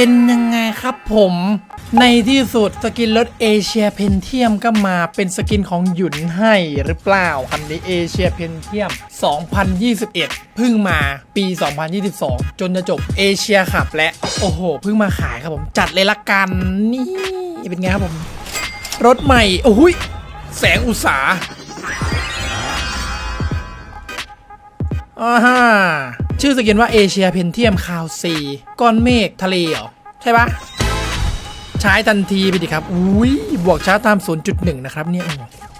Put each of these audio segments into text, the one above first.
เป็นยังไงครับผมในที่สุดสกินรถเอเชียเพนเทียมก็มาเป็นสกินของหยุนให้หรือเปล่าคันนี้เอเชียเพนเทียม 2021 เพิ่งมาปี 2022 จนจะจบเอเชียขับและโอ้โห เพิ่งมาขายครับผม จัดเลยละกันนี่เป็นไงครับผม รถใหม่ โอ้ยแสงอุตสาอ่าฮะ ชื่อสกินว่าเอเชียเพนเทียมคาวซีก้อนเมฆทะเลเหรอ ใช่ปะใช้ทันทีไปดิครับ อุ้ยบวกช้าตาม 0.1 นะครับเนี่ย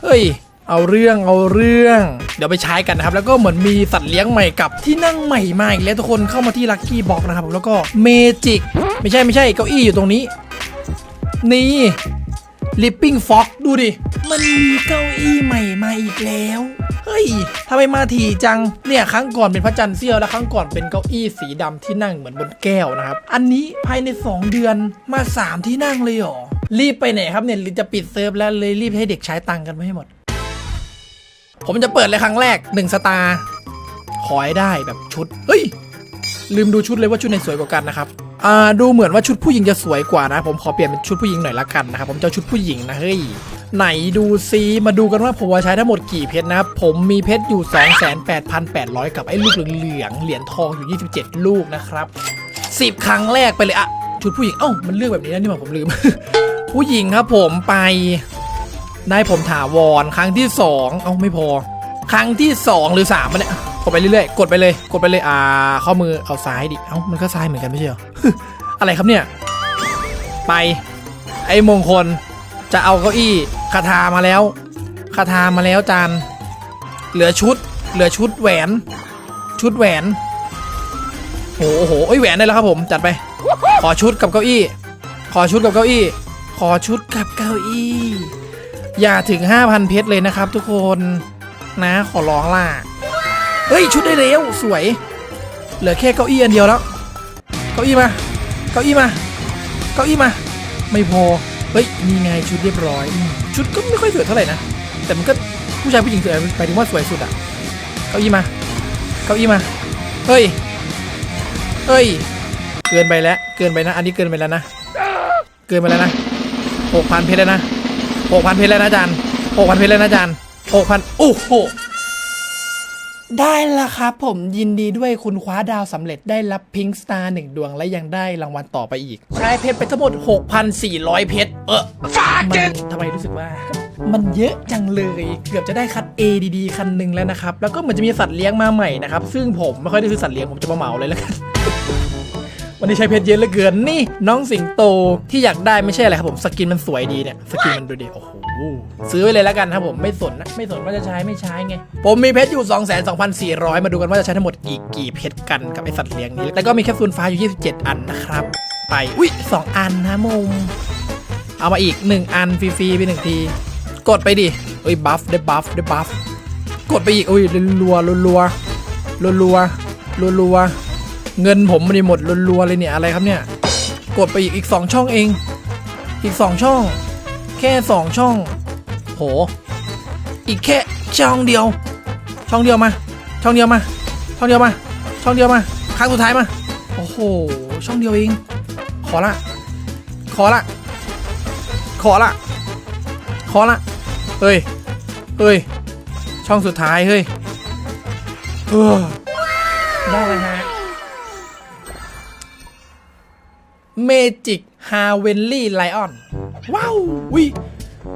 เฮ้ย เอาเรื่องเอาเรื่อง เดี๋ยวไปใช้กันนะครับ แล้วก็เหมือนมีสัตว์เลี้ยงใหม่กับที่นั่งใหม่มาอีกแล้วทุกคนเข้ามาที่ลัคกี้บ็อกนะครับแล้วก็เมจิก ไม่ใช่ไม่ใช่เก้าอี้อยู่ตรงนี้ นี่ลิปปิ้งฟ็อกดูดิ มันมีเก้าอี้ใหม่มาอีกแล้ว ยทำไมมาถี่จัง เนี่ยครั้งก่อนเป็นพระจันทร์เสี้ยวแล้วครั้งก่อนเป็นเก้าอี้สีดำที่นั่งเหมือนบนแก้วนะครับ อันนี้ภายใน 2 เดือนมา 3 ที่นั่งเลยหรอ รีบไปไหนครับเนี่ยจะปิดเซิร์ฟแล้วเลยรีบให้เด็กใช้ตังค์กันไม่ให้หมด ผมจะเปิดเลยครั้งแรก1สตาร์ขอให้ได้แบบชุด เฮ้ย ลืมดูชุดเลยว่าชุดไหนสวยกว่ากันนะครับอ่าดูเหมือนว่าชุดผู้หญิงจะสวยกว่านะ ผมขอเปลี่ยนเป็นชุดผู้หญิงหน่อยละกันนะครับผมจะชุดผู้หญิงนะเฮ้ย ไหนดูซิมาดูกันว่าผมว่าใช้ทั้งหมดกี่เพชรนะครับ ผมมีเพชรอยู่ 28,800 กับไอ้ลูกเหลืองเหรียญทองอยู่ 27 ลูกนะครับ 10 ครั้งแรกไปเลยอะชุดผู้หญิงเอ้ามันเลือกแบบนี้นะนี่หว่าผมลืม ผู้หญิงครับผมไปได้ผมถาวรครั้งที่ 2 เอ้าไม่พอ ครั้งที่ 2 หรือ3มันเนี่ยกดไปเรื่อยๆ กดไปเลย กดไปเลยอ่าข้อมือเอาซ้ายดิเอ้ามันก็ซ้ายเหมือนกันไม่ใช่เหรออะไรครับเนี่ย ไปไอ้มงคลจะเอาเก้าอี้ คาทามาแล้วคาทามาแล้วจานเหลือชุด เหลือชุดแหวน ชุดแหวนโอ้โหเอ้ยแหวนได้แล้วครับผมจัดไป ขอชุดกับเก้าอี้ ขอชุดกับเก้าอี้ ขอชุดกับเก้าอี้ อย่าถึง 5,000 เพชรเลยนะครับ ทุกคนนะขอร้องล่ะเฮ้ยชุดได้แล้วสวย เหลือแค่เก้าอี้อันเดียวแล้ว เก้าอี้มา เก้าอี้มา เก้าอี้มา ไม่พอ เฮ้ยนี่ไงชุดเรียบร้อย ชุดก็ไม่ค่อยสวยเท่าไหร่นะ แต่มันก็ผู้ชายผู้หญิงสวยไปถึงว่าสวยสุดอะเก้าอี้มา เก้าอี้มา เฮ้ย เฮ้ย เกินไปแล้ว เกินไปนะ อันนี้เกินไปแล้วนะ เกินไปแล้วนะหกพันเพชรแล้วนะหกพันเพชรแล้วนะอาจารย์หกพันเพชรแล้วนะอาจารย์หกพันโอ้โหได้แล้วครับผมยินดีด้วยคุณคว้าดาวสำเร็จได้รับพิงสตาร์หนึ่งดวงและยังได้รางวัลต่อไปอีกใช้เพชรไปทั้งหมด 6,400 เพชร เออมันทำไมรู้สึกว่า มันเยอะจังเลย เกือบจะได้คัด A ดีๆคันหนึ่งแล้วนะครับ แล้วก็เหมือนจะมีสัตว์เลี้ยงมาใหม่นะครับ ซึ่งผมไม่ค่อยได้ซื้อสัตว์เลี้ยงผมจะมาเหมาเลยแล้วกันวันนี้ใช้เพชรเยอะเหลือเกินนี่ น้องสิงโตที่อยากได้ไม่ใช่อะไรครับผมสกินมันสวยดีเนี่ยสกินมันดูดีโอ้โหซื้อไว้เลยแล้วกันครับผมไม่สนนะไม่สนว่าจะใช้ไม่ใช้ไง ผมมีเพชรอยู่ 2 2 4 0 0 มาดูกันว่าจะใช้ทั้งหมดกี่กี่เพชรกันกับไอสัตว์เลี้ยงนี้แล้วก็มีแคปซูลฟ้าอยู่ 27 อันนะครับ ไป อุ้ย2อันนะมุม เอามาอีก 1 อันฟรีๆไปหนึ่งที กดไปดิเอ้ยบัฟได้บัฟได้บัฟกดไปอีกอุ้ยรัวรัวรัวรัวรัวรัวรัวเงินผมมันหมดรัวๆเลยเนี่ยอะไรครับเนี่ยกดไปอีกอีกสองช่องเอง อีกสองช่อง แค่สองช่อง โห อีกแค่ช่องเดียว ช่องเดียวมา ช่องเดียวมา ช่องเดียวมา ช่องเดียวมาครั้งสุดท้ายมา โอ้โห ช่องเดียวเอง ขอละ ขอละ ขอละขอละเฮ้ยเฮ้ยช่องสุดท้ายเฮ้ยเออได้เลยฮะเมจิกฮาเวนลี่ไลออนว้าววิ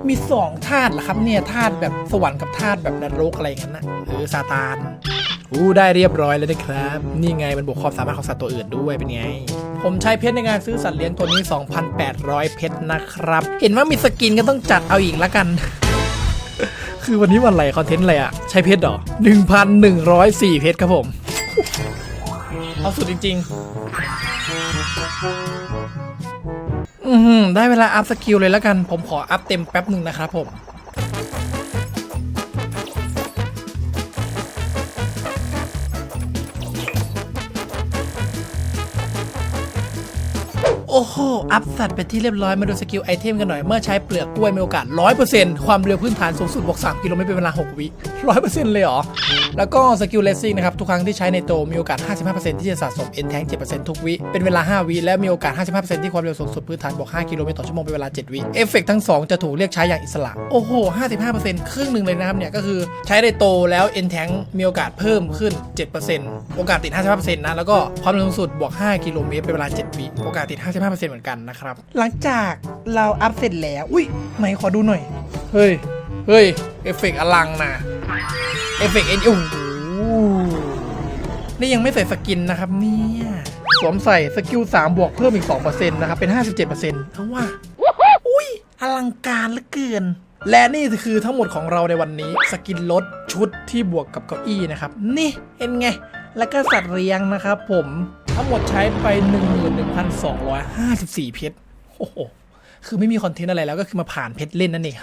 มีสองธาตุเหรอครับเนี่ยธาตุแบบสวรรค์กับธาตุแบบนรกอะไรงั้นนะเออซาตานอู้ได้เรียบร้อยแล้วนะครับ นี่ไงมันบวกความสามารถของสัตว์ตัวอื่นด้วยเป็นไง ผมใช้เพชรในการซื้อสัตว์เลี้ยงตัวนี้ 2,800 เพชรนะครับ เห็นว่ามีสกินก็ต้องจัดเอาอีกละกัน คือวันนี้วันอะไรคอนเทนต์อะไรอะใช้เพชรหรอ 1,104 เพชรครับผม เอาสุดจริง ๆ อือหือได้เวลาอัพสกิลเลยแล้วกัน ผมขออัพเต็มแป๊บหนึ่งนะครับผม โอ้โห อัพสัตว์เป็นที่เรียบร้อยมาดูสกิลไอเทมกันหน่อย เมื่อใช้เปลือกกล้วยมีโอกาส 100%ความเร็วพื้นฐานสูงสุดบวก3กิโลเมตรเป็นเวลา 6 วิ 100%เลยเหรอ แล้วก็สกิลเลสซิ่งนะครับทุกครั้งที่ใช้ในโตมีโอกาส 55%ที่จะสะสม N แทง7%ทุกวิเป็นเวลา 5 วิและมีโอกาส 55%ที่ความเร็วสูงสุดพื้นฐานบวก5กิโลเมตรต่อชั่วโมงเป็นเวลา 7 วิเอฟเฟกต์ทั้ง 2 จะถูกเรียกใช้อย่างอิสระ โอ้โห 55%ครึ่งหนึ่งเลยนะครับเนี่ยก็คือใช้ในโตแล้ว N แทงมีโอกาสเพิ่มขึ้น 7%โอกาสติด 55%นะแล้วก็ความเร็วสูงสุดบวก 5 กิโลเมตรเป็นเวลา 7 วิโอกาสติด 55%เหมือนกันนะครับหลังจากเราอัพเสร็จแล้วอุ้ยไหนขอดูหน่อยเฮ้ยเฮ้ยเอฟเฟกต์อลังนะ เอฟเฟกต์เอ็นโอ้โหนี่ยังไม่ใส่สกินนะครับเนี่ยสวมใส่สกิล3บวกเพิ่มอีก2%นะครับเป็น57%เอาว่าอุ้ยอลังการเหลือเกินและนี่คือทั้งหมดของเราในวันนี้ สกินลดชุดที่บวกกับเก้าอี้นะครับ นี่เห็นไง แล้วก็สัตว์เลี้ยงนะครับผมทั้งหมดใช้ไป 11,254 เพชรโอ้โห คือไม่มีคอนเทนต์อะไรแล้วก็คือมาผ่านเพชรเล่นนั่นเอง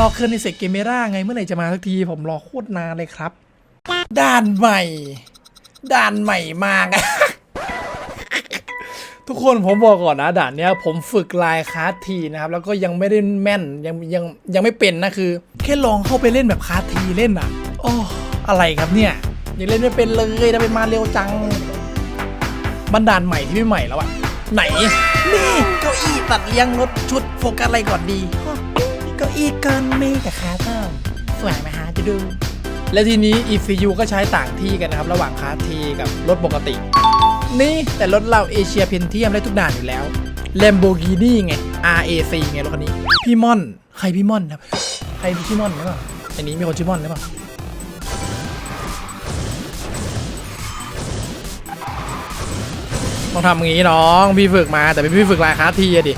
รอเคอร์นิเซกเกเมราไงเมื่อไหร่จะมาสักที ผมรอโคตรนานเลยครับ ด่านใหม่ ด่านใหม่มาก ทุกคนผมบอกก่อนนะ ด่านเนี้ย ผมฝึกลายคาร์ทีนะครับ แล้วก็ยังไม่ได้แม่นยังยังยังไม่เป็นนะคือ แค่ลองเข้าไปเล่นแบบคาร์ทีเล่นอะโอ้อะไรครับเนี่ยยังเล่นไม่เป็นเลยทำไมมาเร็วจังบันดาลใหม่ที่ไม่ใหม่แล้วอะไหน นี่เก้าอี้ตัดเลี้ยงรถชุดโฟกัสอะไรก่อนดี เก้าอี้เกินเมกับคาเตอร์สวยไหมฮะจะดู และทีนี้ ECU ก็ใช้ต่างที่กันนะครับ ระหว่างคาร์ทีกับรถปกติ นี่แต่รถเราเอเชียเพนเทียมได้ทุกด่านอยู่แล้ว Lamborghini ไง RAC ไงรถคันนี้ พี่ม่อน ใครพี่ม่อนครับ ใครพี่ม่อนหรือเปล่าอันนี้มีคนชื่อม่อนหรือเปล่าต้องทำอย่างนี้น้อง พี่ฝึกมาแต่เป็นพี่ฝึกลายคาร์ทีอะดิ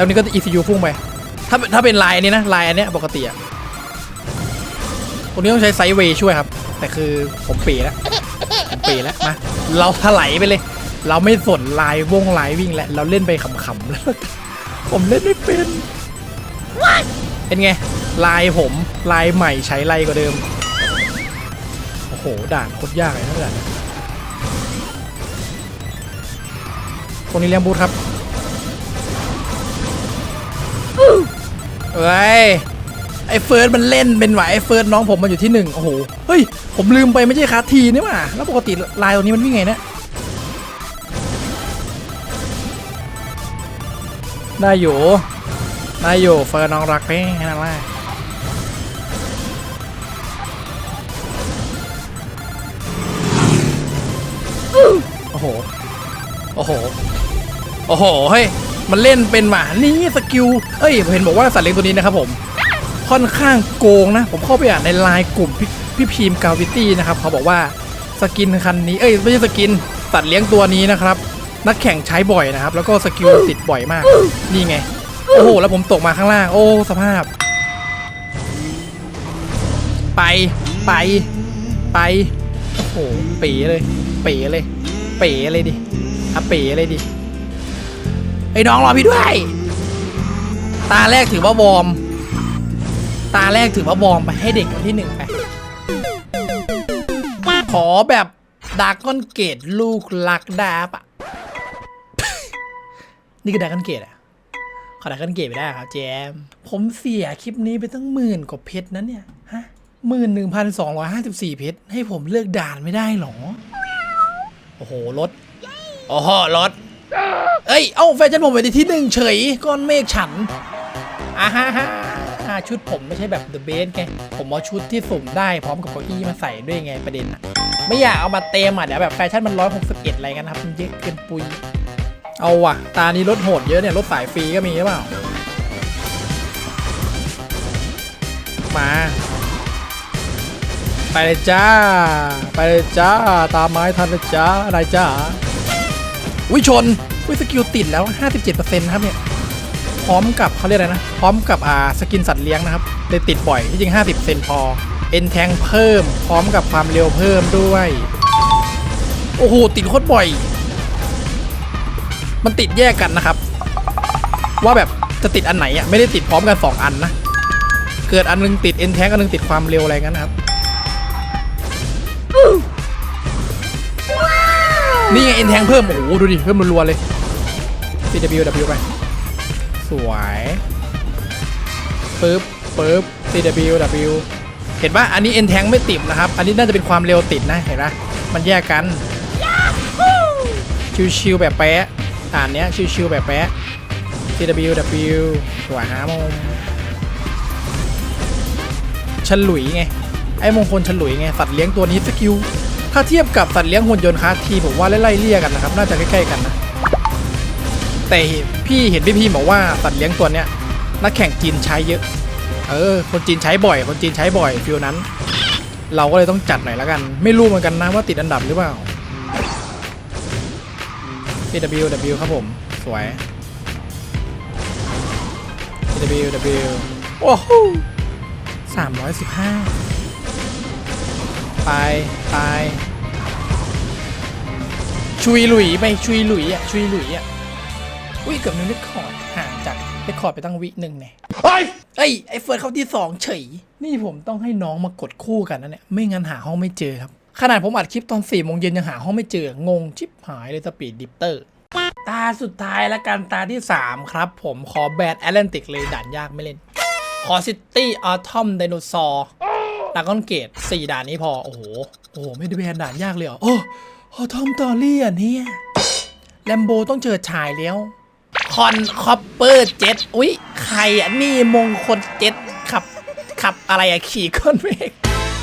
แล้วนี่ก็ ECU พุ่งไป ถ้าถ้าเป็นลายอันนี้นะลายอันเนี้ยปกติอะตรงนี้ต้องใช้ไซด์เวย์ช่วยครับ แต่คือผมเป๋แล้วผมเป๋แล้วมาเราถลายไปเลย เราไม่สนลายวงลายวิ่งแล้วเราเล่นไปขำๆแล้วผมเล่นไม่เป็นเป็นไงลายผมลายใหม่ใช้ไรกว่าเดิมโอ้โหด่านโคตรยากเลยนะด่านตรงนี้เลี้ยงบูธครับ เอ้ยไอ้เฟิร์สมันเล่นเป็นไหวไอ้เฟิร์สน้องผมมันอยู่ที่หนึ่งโอ้โหเฮ้ยผมลืมไปไม่ใช่คาทีนี่หว่าแล้วปกติลายตัวนี้มันวิ่งไงเนะได้อยู่ได้อยู่เฟิร์สน้องรักไปแค่นั้นแหละโอ้โห โอ้โห โอ้โห เฮ้ย มันเล่นเป็นหมานี่สกิลเอ้ยผมเห็นบอกว่าสัตว์เลี้ยงตัวนี้นะครับผมค่อนข้างโกงนะ ผมเข้าไปอ่านในไลน์กลุ่มพี่พี่พีมกาวิตี้นะครับเขาบอกว่าสกินคันนี้เอ้ยไม่ใช่สกินสัตว์เลี้ยงตัวนี้นะครับ นักแข่งใช้บ่อยนะครับ แล้วก็สกิลติดบ่อยมาก นี่ไง โอ้โห แล้วผมตกมาข้างล่าง โอ้สภาพ ไปไปไป โอ้โหเป๋เลย เป๋เลย เป๋เลยดิอะเป๋เลยดิ ไอ้น้องรอพี่ด้วย ตาแรกถือว่าวอร์ม ตาแรกถือว่าวอร์มไปให้เด็กคนที่หนึ่งไป ขอแบบดากอนเกตลูกลักดาบอะนี่คือดากอนเกตอะขอดากอนเกตไปได้ครับแจม ผมเสียคลิปนี้ไปตั้งหมื่นกว่าเพชรนั้นเนี่ย ฮะหมื่นหนึ่งพันสองร้อยห้าสิบสี่เพชรให้ผมเลือกด่านไม่ได้หรอ โอ้โหรถโอ้โหรถ เอ้ย เอ้าแฟชั่นผมไปที่หนึ่งเฉย ก้อนเมฆฉันอ่าฮ่าฮ่าอ่าชุดผมไม่ใช่แบบเดอะเบสไง ผมเอาชุดที่สุ่มได้พร้อมกับเก้าอี้มาใส่ด้วยไงประเด็นอะไม่อยากเอามาเต็มอะเดี๋ยวแบบแฟชั่นมันร้อยหกสิบเอ็ดอะไรกันนะครับมันเยอะเกินปุย เอาว่ะ ตานี้รถโหดเยอะเนี่ยรถสายฟรีก็มีหรือเปล่า มา ไปเลยจ้า ไปเลยจ้า ตามไม้ทันเลยจ้านายจ้า อุ้ยชนอุ้ยสกิลติดแล้ว 57%นะครับเนี่ยพร้อมกับเขาเรียกอะไรนะ พร้อมกับอ่าสกินสัตว์เลี้ยงนะครับเลยติดบ่อยที่จริง 50%พอเอ็นแทงเพิ่ม พร้อมกับความเร็วเพิ่มด้วย โอ้โห ติดโคตรบ่อย มันติดแยกกันนะครับ ว่าแบบจะติดอันไหนอะ ไม่ได้ติดพร้อมกัน 2 อันนะ เกิดอันนึงติดเอ็นแทงอันนึงติดความเร็วอะไรงั้นนะครับ นี่ไงเอ็นแทงเพิ่ม โอ้โห ดูดิ เพิ่มรัวๆเลย CW W ไป สวยปึ๊บปึ๊บ CW W เห็นปะอันนี้เอ็นแทงไม่ติดนะครับ อันนี้น่าจะเป็นความเร็วติดนะ เห็นปะมันแยกกัน ชิวๆแบบแป๊ะอ่านเนี้ยชิวๆแบบแป๊ะ CWW หัวหามงฉลุยไง ไอ้มงคลฉลุยไง สัตว์เลี้ยงตัวนี้สกิล ถ้าเทียบกับสัตว์เลี้ยงหุ่นยนต์คาทีผมว่าไล่เลี่ยกันนะครับ น่าจะใกล้ๆกันนะ แต่พี่เห็นพี่พี่บอกว่าสัตว์เลี้ยงตัวเนี้ยนักแข่งจีนใช้เยอะ เออ คนจีนใช้บ่อย คนจีนใช้บ่อยฟิลนั้น เราก็เลยต้องจัดหน่อยล้วกัน ไม่รู้เหมือนกันนะว่าติดอันดับหรือเปล่า PWW ครับผม สวย PWW โอ้โหสามร้อยสิบห้า ไปไปชุยหลุยไปชุยหลุยอะ ชุยหลุยอะ อุ้ยเกือบนึงเรคคอร์ดห่างจากเรคคอร์ดไปตั้งวิหนึ่งเนี่ยเอ้ยไอเฟิร์สเข้าที่สองเฉย นี่ผมต้องให้น้องมากดคู่กันนะเนี่ย ไม่งั้นหาห้องไม่เจอครับ ขนาดผมอัดคลิปตอน4ี่โมงเย็นยังหาห้องไม่เจอ งงชิบหายเลยสปีดดิปเตอร์ ตาสุดท้ายและการตาที่ 3 ครับ ผมขอแบดแอตแลนติกเลยด่านยากไม่เล่น ขอซิตี้ออทอมไดโนซอร์ ดากอนเกตสี่ด่านนี้พอ โอ้โห โอ้โห ไม่ได้แบนด่านยากเลยเหรอ โอ้ออทอมตอรี่อะเนี่ยแลมโบต้องเจอชายแล้วคอนคอปเปอร์เจ็ตอุ๊ยใครอะ นี่มงคลเจ็ตขับ ขับอะไรอะ ขี่ก้อนเมฆ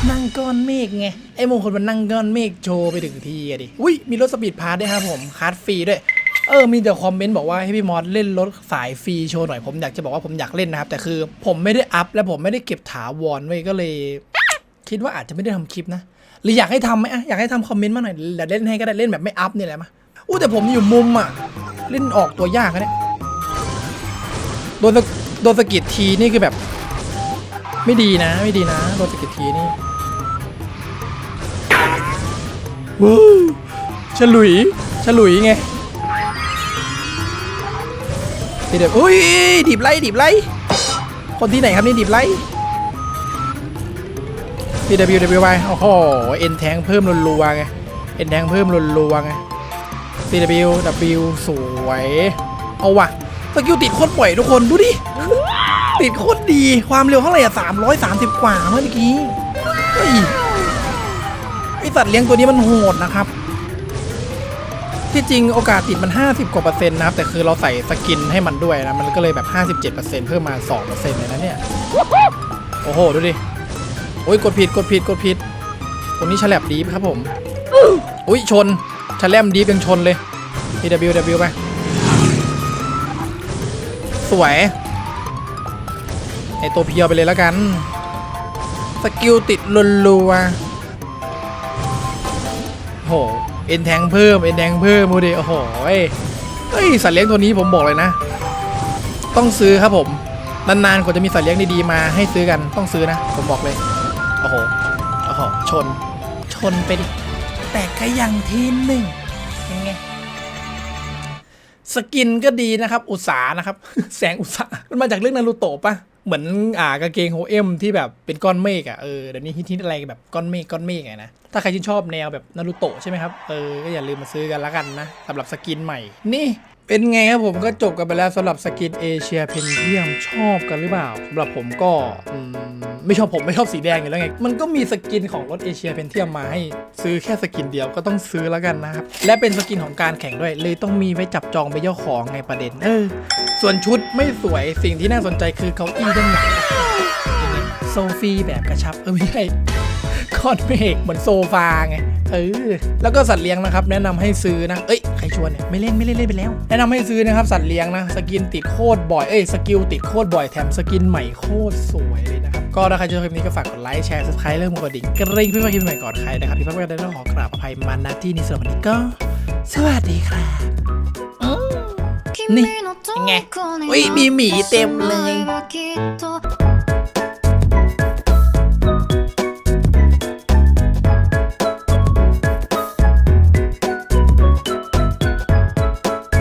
นั่งก้อนเมฆไง ไอ้มงคลมันนั่งก้อนเมฆโชว์ไปถึงทีอะดิ อุ้ยมีรถสปีดพาร์ทด้วยครับผมคาร์ดฟรีด้วยเออ มีแต่คอมเมนต์บอกว่าให้พี่มอสเล่นรถสายฟรีโชว์หน่อย ผมอยากจะบอกว่าผมอยากเล่นนะครับ แต่คือผมไม่ได้อัพและผมไม่ได้เก็บถาวรไว้ก็เลย คิดว่าอาจจะไม่ได้ทำคลิปนะ หรืออยากให้ทำไหมอะอยากให้ทำคอมเมนต์มาหน่อยเดี๋ยวเล่นให้ก็ได้เล่นแบบไม่อัพนี่แหละมาอู้แต่ผมอยู่มุมอะ เล่นออกตัวยากนะเนี่ยโดนโดนสะกิดทีนี่คือแบบ ไม่ดีนะ ไม่ดีนะโดนสะกิดทีนี่ว้าวฉลุยฉลุยไงทีเดียวอุ้ยดิบไล่ดิบไล่คนที่ไหนครับนี่ดิบไล่ PWWY โอ้โหเอ็นแทงเพิ่มรัวไงเอ็นแทงเพิ่มรัวไง CWW สวย เอาว่ะสกิลติดโคตรบ่อยทุกคนดูดิ ติดโคตรดีความเร็วเท่าไหร่อะ330กว่าเมื่อกี้เฮ้ยไอสัตว์เลี้ยงตัวนี้มันโหดนะครับ ที่จริงโอกาสติดมัน 50 กว่าเปอร์เซ็นต์นะครับ แต่คือเราใส่สกินให้มันด้วยนะ มันก็เลยแบบ 57เปอร์เซ็นต์เพิ่มมา2เปอร์เซ็นต์เลยนะเนี่ย โอ้โห ดูดิ โอ้ยกดผิดกดผิดกดผิดตรงนี้ฉลับดีครับผมอุ้ยชนฉลับดีเป็นชนเลย PWW ไปสวยไอตัวเพียวไปเลยแล้วกัน สกิลติดรัวๆโหเอ็นแทงเพิ่มเอ็นแทงเพิ่มดูดิโอ้โหเฮ้ยเฮ้ยสัตว์เลี้ยงตัวนี้ผมบอกเลยนะ ต้องซื้อครับผม นานๆกว่าจะมีสัตว์เลี้ยงดีๆมาให้ซื้อกันต้องซื้อนะ ผมบอกเลยโอ้โห โอ้โห ชน ชนไปดิ แต่ก็ยังทีหนึ่งยังไง สกินก็ดีนะครับ อุตสาห์นะครับ แสงอุตสาห์มันมาจากเรื่องนารูโตะปะเหมือนอ่ากางเกงโฮเอ็มที่แบบเป็นก้อนเมฆอะเออเดี๋ยวนี้ฮิตๆอะไรแบบก้อนเมฆก้อนเมฆไงนะถ้าใครชื่นชอบแนวแบบนารูโตะใช่ไหมครับเออก็อย่าลืมมาซื้อกันละกันนะสำหรับสกินใหม่ นี่เป็นไงครับผมก็จบกันไปแล้วสำหรับสกินเอเชียเพนเทียมชอบกันหรือเปล่าสำหรับผมก็อืม ไม่ชอบผมไม่ชอบสีแดงอยู่แล้วไง มันก็มีสกินของรถเอเชียเพนเทียมมาให้ ซื้อแค่สกินเดียวก็ต้องซื้อแล้วกันนะครับ และเป็นสกินของการแข่งด้วย เลยต้องมีไว้จับจองไปนเจ้าของไงประเด็น เออ ส่วนชุดไม่สวยสิ่งที่น่าสนใจคือเก้าอี้ด้านหลังโซฟีแบบกระชับเออไม่ใช่ก้อนเมฆเหมือนโซฟาไงเออแล้วก็สัตว์เลี้ยงนะครับ แนะนำให้ซื้อนะเอ้ยใครชวนเนี่ยไม่เล่นไม่เล่นเล่นไปแล้ว แนะนำให้ซื้อนะครับสัตว์เลี้ยงนะ สกินติดโคตรบ่อยเอ้ยสกิลติดโคตรบ่อยแถมสกินใหม่โคตรสวยเลยนะ ก็ถ้าใครชอบคลิปนี้ก็ฝากกดไลค์แชร์ซับสไครต์เริ่มกดดิ่งกระดิ่งเพื่อมาคลิปใหม่ก่อนใครนะครับที่พักไว้ได้ต้องขอกราบอภัยมาณที่นี้สำหรับวันนี้ก็ สวัสดีครับนี่นี่ไงไงอุ้ยมีหมีเต็มเลยเ